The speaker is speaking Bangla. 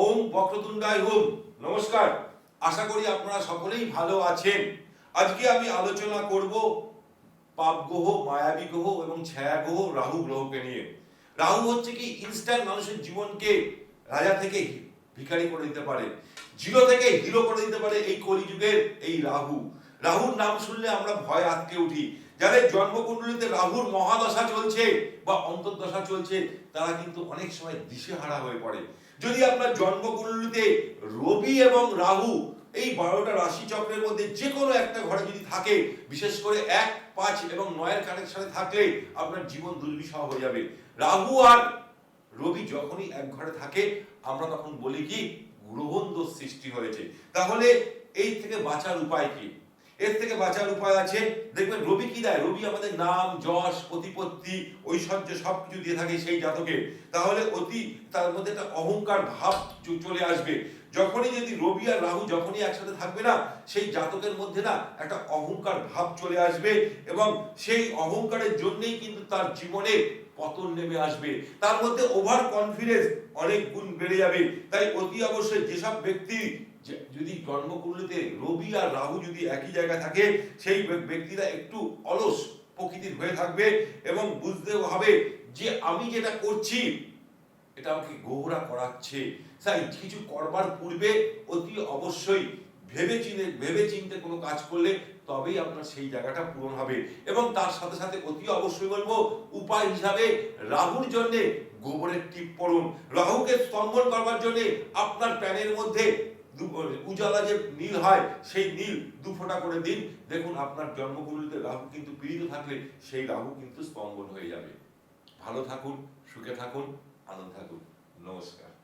ওম বক্রতুণ্ডায় হোম। নমস্কার। আশা করি আপনারা সকলেই ভালো আছেন। আজকে আমি আলোচনা করব পাপ গ্রহ, মায়াবী গ্রহ এবং ছায়া গ্রহ রাহু গ্রহকে নিয়ে। রাহু হচ্ছে কি ইনস্ট্যান্ট মানুষের জীবনকে রাজা থেকে ভিখারি করে দিতে পারে। জিরো থেকে হিরো করে দিতে পারে এই কলিযুগের এই রাহু। রাহুর নাম শুনলে আমরা ভয় আটকে উঠি। যাদের জন্মকুণ্ডলিতে রাহুর মহাদশা চলছে বা অন্তর্দশা চলছে, তারা কিন্তু অনেক সময় দিশেহারা হয়ে পড়ে। যদি আপনার জন্মকুণ্ডলিতে রবি এবং রাহু এই বারোটা রাশি চক্রের মধ্যে যে কোনো একটা ঘরে যদি থাকে, বিশেষ করে এক, পাঁচ এবং নয়ের কানেকশনে থাকলে আপনার জীবন দুর্বিষহ হয়ে যাবে। রাহু আর রবি যখনই এক ঘরে থাকে, আমরা তখন বলি কি, গ্রহণ সৃষ্টি হয়েছে। তাহলে এই থেকে বাঁচার উপায় কি? এর থেকে বাঁচার উপায় আছে। দেখবেন রবি কি দেয়? রবি আমাদের নাম, যশ, প্রতিপত্তি, ঐশ্বর্য সবকিছু দিয়ে থাকে সেই জাতকে। তাহলে অতি, তার মধ্যে একটা অহংকার ভাব চলে আসবে। যখনই যদি রবি আর রাহু যখনই একসাথে থাকবে না, সেই জাতকের মধ্যে না একটা অহংকার ভাব চলে আসবে এবং সেই অহংকারের জন্যই কিন্তু তার জীবনে পতন নেমে আসবে। তার মধ্যে ওভার কনফিডেন্স অনেক গুণ বেড়ে যাবে। তাই অতি অবশ্যই যেসব ব্যক্তি যদি জন্মকুণ্ডলিতে রবি আর রাহু যদি একই জায়গায় থাকে, সেই ব্যক্তিরা একটু অলস প্রকৃতির হয়ে থাকবে এবং বুঝতে হবে যে আমি যেটা করছি, এটা আমাকে গোহরা করাচ্ছে। তাই কিছু করবার পূর্বে অতি অবশ্যই ভেবে চিনে ভেবে চিনতে কোনো কাজ করলে তবেই আপনার সেই জায়গাটা পূরণ হবে। এবং তার সাথে সাথে অতি অবশ্যই বলব, উপায় হিসাবে রাহুর জন্যে গোবরের টিপ পড়ুন। রাহুকে স্তম্ভন করবার জন্যে আপনার প্যানের মধ্যে উজালা যে নীল হয়, সেই নীল দু ফোঁটা করে দিন। দেখুন, আপনার জন্মকুণ্ডলিতে রাহু কিন্তু পীড়িত থাকলে সেই রাহু কিন্তু স্পন্দন হয়ে যাবে। ভালো থাকুন, সুখে থাকুন, আনন্দ থাকুন। নমস্কার।